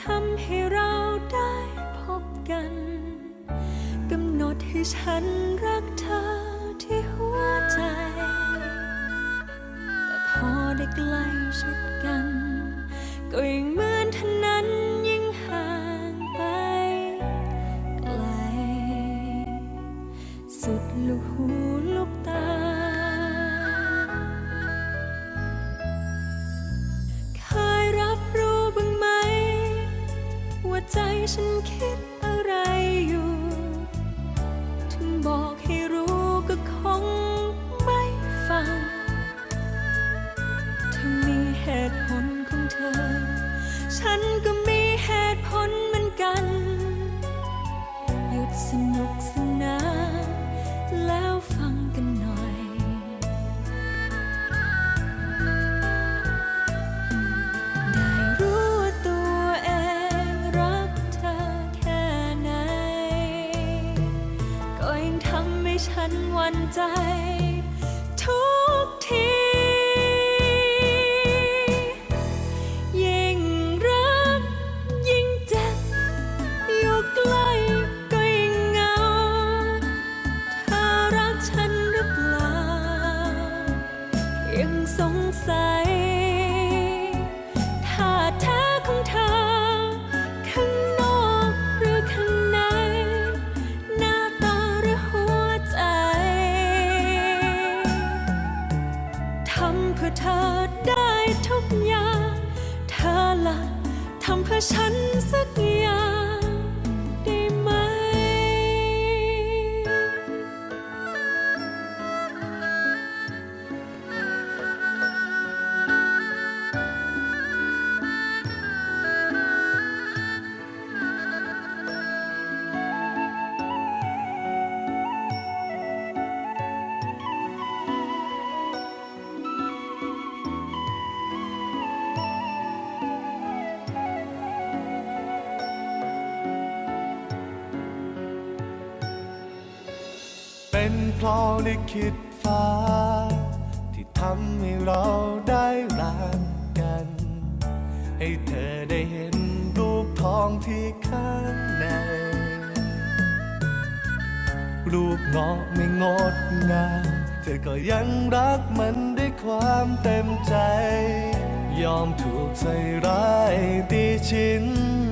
ทำให้เราได้พบกัน กำหนดให้ฉันรักเธอ ฉันคิดอะไรอยู่ ถึงบอก วันใจ ทุกที ยิ่งรัก ยิ่งเจ็บ อยู่ใกล้ก็ยิ่งเหงาเธอรักฉันหรือเปล่า ยังสงสัย พื่อเธอได้ทุกอย่าง เธอละทำเพื่อฉันสักอย่าง เป็นเพราะลิขิตฟ้า ที่ทำให้เราได้รักกัน ให้เธอได้เห็นรูปทองที่ข้างในรูปงาะไม่งดงามเธอก็ยังรักมันด้วยความเต็มใจ ยอมถูกใส่ร้ายตีชินนินทา